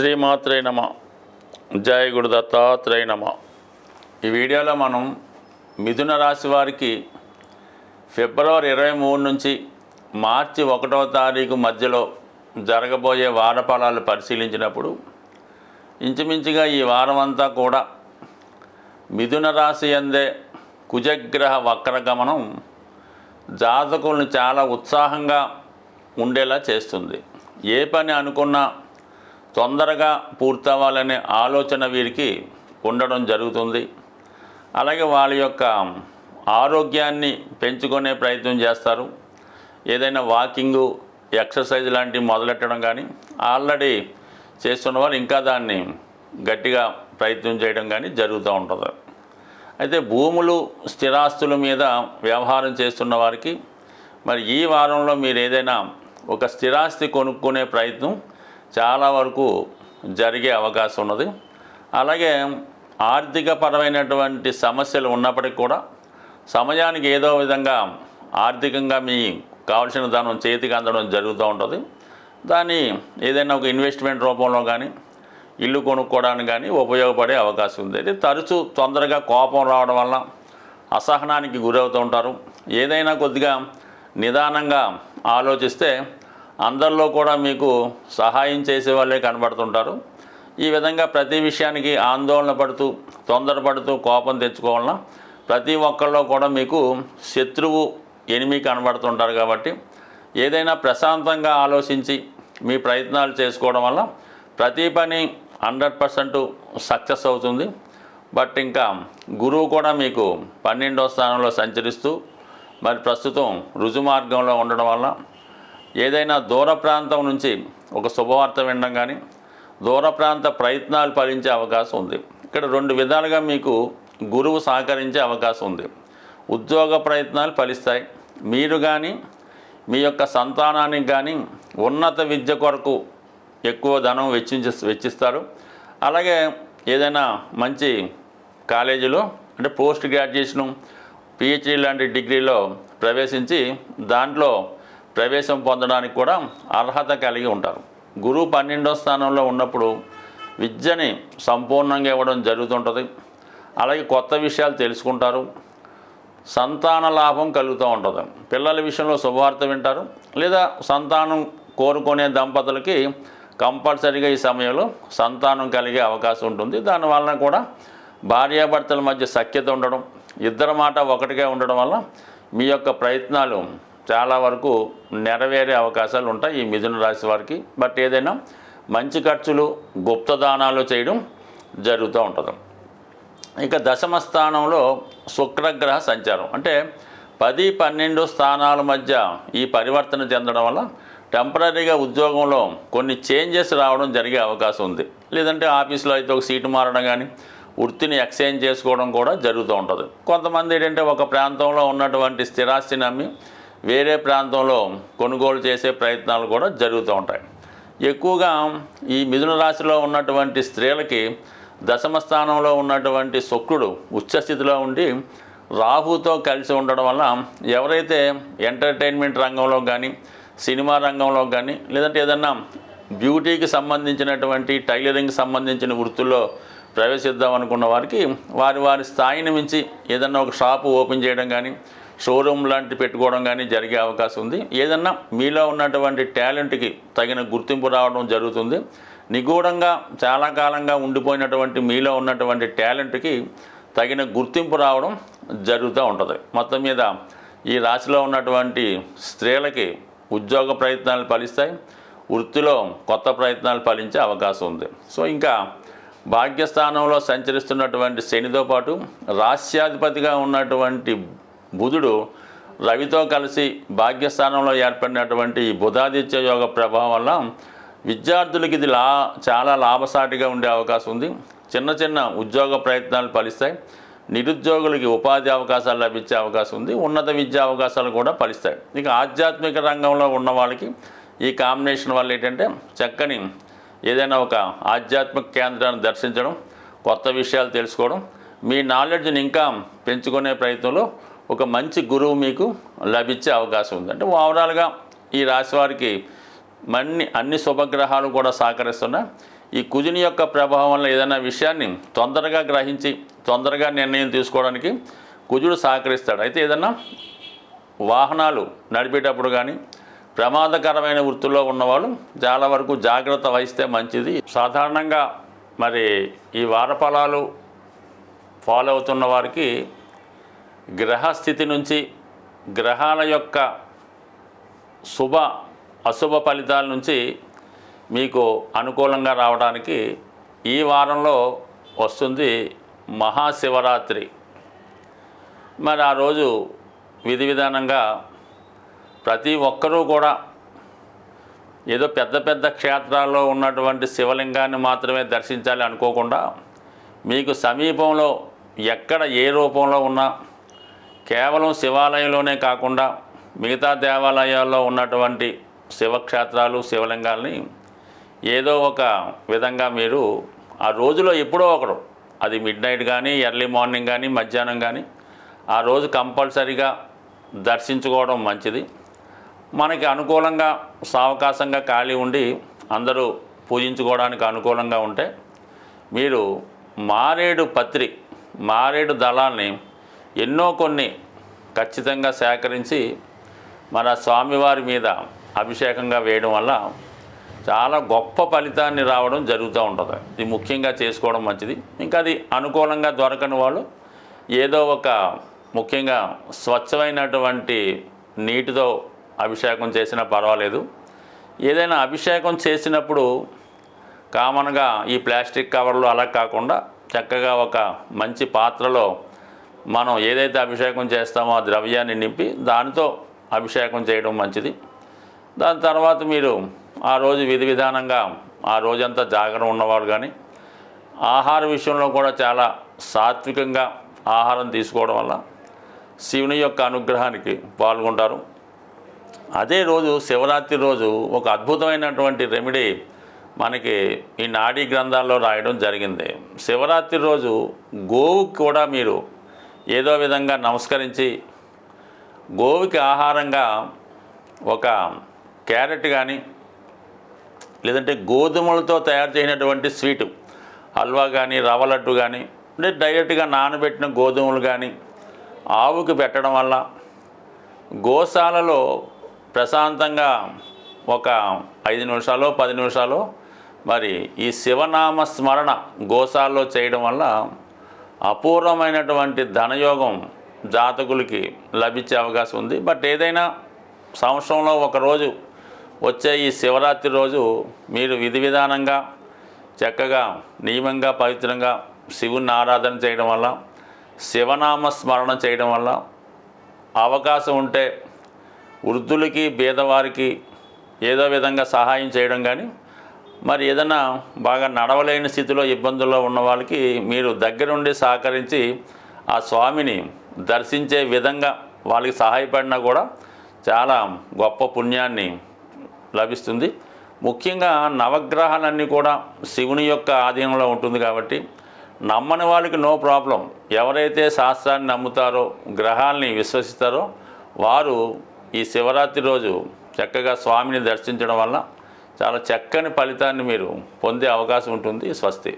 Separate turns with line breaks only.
శ్రీమాత్రే నమ. జయ గురు దత్తాత్రేయ నమ. ఈ వీడియోలో మనం మిథున రాశి వారికి ఫిబ్రవరి ఇరవై మూడు నుంచి మార్చి ఒకటవ తారీఖు మధ్యలో జరగబోయే వారఫలాలు పరిశీలించినప్పుడు ఇంచుమించుగా ఈ వారం అంతా కూడా మిథున రాశి అందే కుజగ్రహ వక్రగమనం జాతకులను చాలా ఉత్సాహంగా ఉండేలా చేస్తుంది. ఏ పని అనుకున్నా తొందరగా పూర్తవ్వాలనే ఆలోచన వీరికి ఉండడం జరుగుతుంది. అలాగే వాళ్ళ యొక్క ఆరోగ్యాన్ని పెంచుకునే ప్రయత్నం చేస్తారు. ఏదైనా వాకింగు ఎక్సర్సైజ్ లాంటివి మొదలెట్టడం కానీ ఆల్రెడీ చేస్తున్న వాళ్ళు ఇంకా దాన్ని గట్టిగా ప్రయత్నం చేయడం కానీ జరుగుతూ ఉంటుంది. అయితే భూములు స్థిరాస్తుల మీద వ్యవహారం చేస్తున్న వారికి మరి ఈ వారంలో మీరు ఏదైనా ఒక స్థిరాస్తి కొనుక్కునే ప్రయత్నం చాలా వరకు జరిగే అవకాశం ఉన్నది. అలాగే ఆర్థిక పరమైనటువంటి సమస్యలు ఉన్నప్పటికీ కూడా సమయానికి ఏదో విధంగా ఆర్థికంగా మీ కావలసిన ధనం చేతికి అందడం జరుగుతూ ఉంటుంది. దాన్ని ఏదైనా ఒక ఇన్వెస్ట్మెంట్ రూపంలో కానీ ఇల్లు కొనుక్కోవడానికి కానీ ఉపయోగపడే అవకాశం ఉంది. అయితే తరచూ తొందరగా కోపం రావడం వల్ల అసహనానికి గురవుతూ ఉంటారు. ఏదైనా కొద్దిగా నిదానంగా ఆలోచిస్తే అందరిలో కూడా మీకు సహాయం చేసే వాళ్ళే కనబడుతుంటారు. ఈ విధంగా ప్రతి విషయానికి ఆందోళన పడుతూ తొందరపడుతూ కోపం తెచ్చుకోవాలన్నా ప్రతి ఒక్కళ్ళలో కూడా మీకు శత్రువు ఎనిమి కనబడుతుంటారు కాబట్టి ఏదైనా ప్రశాంతంగా ఆలోచించి మీ ప్రయత్నాలు చేసుకోవడం వల్ల ప్రతి పని హండ్రెడ్ పర్సెంట్ సక్సెస్ అవుతుంది. బట్ ఇంకా గురువు కూడా మీకు పన్నెండో స్థానంలో సంచరిస్తూ మరి ప్రస్తుతం రుజుమార్గంలో ఉండడం వల్ల ఏదైనా దూర ప్రాంతం నుంచి ఒక శుభవార్త వినడం కానీ దూర ప్రాంత ప్రయత్నాలు ఫలించే అవకాశం ఉంది. ఇక్కడ రెండు విధాలుగా మీకు గురువు సహకరించే అవకాశం ఉంది. ఉద్యోగ ప్రయత్నాలు ఫలిస్తాయి. మీరు కానీ మీ యొక్క సంతానానికి కానీ ఉన్నత విద్య కొరకు ఎక్కువ ధనం వెచ్చించి వెచ్చిస్తారు. అలాగే ఏదైనా మంచి కాలేజీలో అంటే పోస్ట్ గ్రాడ్యుయేషను పిహెచ్డి లాంటి డిగ్రీలో ప్రవేశించి దాంట్లో ప్రవేశం పొందడానికి కూడా అర్హత కలిగి ఉంటారు. గురువు పన్నెండో స్థానంలో ఉన్నప్పుడు విద్యని సంపూర్ణంగా ఇవ్వడం జరుగుతుంటుంది. అలాగే కొత్త విషయాలు తెలుసుకుంటారు. సంతాన లాభం కలుగుతూ ఉంటుంది. పిల్లల విషయంలో శుభవార్త వింటారు. లేదా సంతానం కోరుకునే దంపతులకి కంపల్సరీగా ఈ సమయంలో సంతానం కలిగే అవకాశం ఉంటుంది. దానివలన కూడా భార్యాభర్తల మధ్య సఖ్యత ఉండడం ఇద్దరి మాట ఒకటిగా ఉండడం వల్ల మీ యొక్క ప్రయత్నాలు చాలా వరకు నెరవేరే అవకాశాలు ఉంటాయి ఈ మిథున రాశి వారికి. బట్ ఏదైనా మంచి ఖర్చులు గుప్తదానాలు చేయడం జరుగుతూ ఉంటుంది. ఇక దశమ స్థానంలో శుక్రగ్రహ సంచారం. అంటే పది పన్నెండు స్థానాల మధ్య ఈ పరివర్తన చెందడం వల్ల టెంపరీగా ఉద్యోగంలో కొన్ని చేంజెస్ రావడం జరిగే అవకాశం ఉంది. లేదంటే ఆఫీస్లో అయితే ఒక సీటు మారడం కానీ వృత్తిని ఎక్స్చేంజ్ చేసుకోవడం కూడా జరుగుతూ ఉంటుంది. కొంతమంది ఏంటంటే ఒక ప్రాంతంలో ఉన్నటువంటి స్థిరాస్తిని అమ్మి వేరే ప్రాంతంలో కొనుగోలు చేసే ప్రయత్నాలు కూడా జరుగుతూ ఉంటాయి. ఎక్కువగా ఈ మిథున రాశిలో ఉన్నటువంటి స్త్రీలకి దశమ స్థానంలో ఉన్నటువంటి శుక్రుడు ఉచ్చస్థితిలో ఉండి రాహుతో కలిసి ఉండడం వల్ల ఎవరైతే ఎంటర్టైన్మెంట్ రంగంలో కానీ సినిమా రంగంలో కానీ లేదంటే ఏదన్నా బ్యూటీకి సంబంధించినటువంటి టైలరింగ్ సంబంధించిన వృత్తుల్లో ప్రవేశిద్దాం అనుకున్న వారికి వారి వారి స్థాయిని మించి ఏదన్నా ఒక షాపు ఓపెన్ చేయడం కానీ షోరూమ్ లాంటి పెట్టుకోవడం కానీ జరిగే అవకాశం ఉంది. ఏదన్నా మీలో ఉన్నటువంటి టాలెంట్కి తగిన గుర్తింపు రావడం జరుగుతుంది. నిగూఢంగా చాలా కాలంగా ఉండిపోయినటువంటి మీలో ఉన్నటువంటి టాలెంట్కి తగిన గుర్తింపు రావడం జరుగుతూ ఉంటుంది. మొత్తం మీద ఈ రాశిలో ఉన్నటువంటి స్త్రీలకి ఉద్యోగ ప్రయత్నాలు ఫలిస్తాయి. వృత్తిలో కొత్త ప్రయత్నాలు ఫలించే అవకాశం ఉంది. సో ఇంకా భాగ్యస్థానంలో సంచరిస్తున్నటువంటి శనితో పాటు రాస్యాధిపతిగా ఉన్నటువంటి బుధుడు రవితో కలిసి భాగ్యస్థానంలో ఏర్పడినటువంటి ఈ బుధాదిత్య యోగ ప్రభావం వల్ల విద్యార్థులకి ఇది లా చాలా లాభసాటిగా ఉండే అవకాశం ఉంది. చిన్న చిన్న ఉద్యోగ ప్రయత్నాలు ఫలిస్తాయి. నిరుద్యోగులకి ఉపాధి అవకాశాలు లభించే అవకాశం ఉంది. ఉన్నత విద్యా అవకాశాలు కూడా ఫలిస్తాయి. ఇక ఆధ్యాత్మిక రంగంలో ఉన్న వాళ్ళకి ఈ కాంబినేషన్ వల్ల ఏంటంటే చక్కని ఏదైనా ఒక ఆధ్యాత్మిక కేంద్రాన్ని దర్శించడం కొత్త విషయాలు తెలుసుకోవడం మీ నాలెడ్జ్ని ఇంకా పెంచుకునే ప్రయత్నంలో ఒక మంచి గురువు మీకు లభించే అవకాశం ఉంది. అంటే ఓవరాల్గా ఈ రాశి వారికి మన్ని అన్ని శుభగ్రహాలు కూడా సహకరిస్తున్నా ఈ కుజుని యొక్క ప్రభావం వల్ల ఏదైనా విషయాన్ని తొందరగా గ్రహించి తొందరగా నిర్ణయం తీసుకోవడానికి కుజుడు సహకరిస్తాడు. అయితే ఏదన్నా వాహనాలు నడిపేటప్పుడు కానీ ప్రమాదకరమైన వృత్తుల్లో ఉన్నవాళ్ళు చాలా వరకు జాగ్రత్త వహిస్తే మంచిది. సాధారణంగా మరి ఈ వారఫలాలు ఫాలో అవుతున్న వారికి గ్రహస్థితి నుంచి గ్రహాల యొక్క శుభ అశుభ ఫలితాల నుంచి మీకు అనుకూలంగా రావడానికి ఈ వారంలో వస్తుంది మహాశివరాత్రి. మరి ఆ రోజు విధి విధానంగా ప్రతి ఒక్కరూ కూడా ఏదో పెద్ద పెద్ద క్షేత్రాల్లో ఉన్నటువంటి శివలింగాన్ని మాత్రమే దర్శించాలి అనుకోకుండా మీకు సమీపంలో ఎక్కడ ఏ రూపంలో ఉన్నా కేవలం శివాలయంలోనే కాకుండా మిగతా దేవాలయాల్లో ఉన్నటువంటి శివక్షేత్రాలు శివలింగాల్ని ఏదో ఒక విధంగా మీరు ఆ రోజులో ఎప్పుడో ఒకరు అది మిడ్ నైట్ కానీ ఎర్లీ మార్నింగ్ కానీ మధ్యాహ్నం కానీ ఆ రోజు కంపల్సరీగా దర్శించుకోవడం మంచిది. మనకి అనుకూలంగా సావకాశంగా ఖాళీ ఉండి అందరూ పూజించుకోవడానికి అనుకూలంగా ఉంటే మీరు మారేడు పత్రి మారేడు దళాల్ని ఎన్నో కొన్ని ఖచ్చితంగా సేకరించి మన స్వామివారి మీద అభిషేకంగా వేయడం వల్ల చాలా గొప్ప ఫలితాన్ని రావడం జరుగుతూ ఉంటుంది. ఇది ముఖ్యంగా చేసుకోవడం మంచిది. ఇంకా అది అనుకూలంగా దొరకని వాళ్ళు ఏదో ఒక ముఖ్యంగా స్వచ్ఛమైనటువంటి నీటితో అభిషేకం చేసినా పర్వాలేదు. ఏదైనా అభిషేకం చేసినప్పుడు కామన్గా ఈ ప్లాస్టిక్ కవర్లు అలా కాకుండా చక్కగా ఒక మంచి పాత్రలో మనం ఏదైతే అభిషేకం చేస్తామో ఆ ద్రవ్యాన్ని నింపి దానితో అభిషేకం చేయడం మంచిది. దాని తర్వాత మీరు ఆ రోజు విధి విధానంగా ఆ రోజంతా జాగ్రత్త ఉన్నవాడు కానీ ఆహార విషయంలో కూడా చాలా సాత్వికంగా ఆహారం తీసుకోవడం వల్ల శివుని యొక్క అనుగ్రహానికి పాల్గొంటారు. అదే రోజు శివరాత్రి రోజు ఒక అద్భుతమైనటువంటి రెమెడీ మనకి ఈ నాడీ గ్రంథాల్లో రాయడం జరిగింది. శివరాత్రి రోజు గోవుకి కూడా మీరు ఏదో విధంగా నమస్కరించి గోవుకి ఆహారంగా ఒక క్యారెట్ కానీ లేదంటే గోధుమలతో తయారు చేసినటువంటి స్వీటు హల్వా కానీ రవ్వ లడ్డు కానీ అంటే డైరెక్ట్గా నానబెట్టిన గోధుమలు కానీ ఆవుకి పెట్టడం వల్ల గోశాలలో ప్రశాంతంగా ఒక ఐదు నిమిషాలు పది నిమిషాలు మరి ఈ శివనామ స్మరణ గోశాలలో చేయడం వల్ల అపూర్వమైనటువంటి ధనయోగం జాతకులకి లభించే అవకాశం ఉంది. బట్ ఏదైనా సంవత్సరంలో ఒకరోజు వచ్చే ఈ శివరాత్రి రోజు మీరు విధి విధానంగా చక్కగా నియమంగా పవిత్రంగా శివుని ఆరాధన చేయడం వల్ల శివనామ స్మరణ చేయడం వల్ల అవకాశం ఉంటే వృద్ధులకి పేదవారికి ఏదో విధంగా సహాయం చేయడం కానీ మరి ఏదైనా బాగా నడవలేని స్థితిలో ఇబ్బందుల్లో ఉన్న వాళ్ళకి మీరు దగ్గరుండి సహకరించి ఆ స్వామిని దర్శించే విధంగా వాళ్ళకి సహాయపడినా కూడా చాలా గొప్ప పుణ్యాన్ని లభిస్తుంది. ముఖ్యంగా నవగ్రహాలన్నీ కూడా శివుని యొక్క ఆధీనంలో ఉంటుంది కాబట్టి నమ్మని వాళ్ళకి నో ప్రాబ్లం. ఎవరైతే శాస్త్రాన్ని నమ్ముతారో గ్రహాల్ని విశ్వసిస్తారో వారు ఈ శివరాత్రి రోజు చక్కగా స్వామిని దర్శించడం వల్ల చాలా చక్కని ఫలితాన్ని మీరు పొందే అవకాశం ఉంటుంది. స్వస్తి.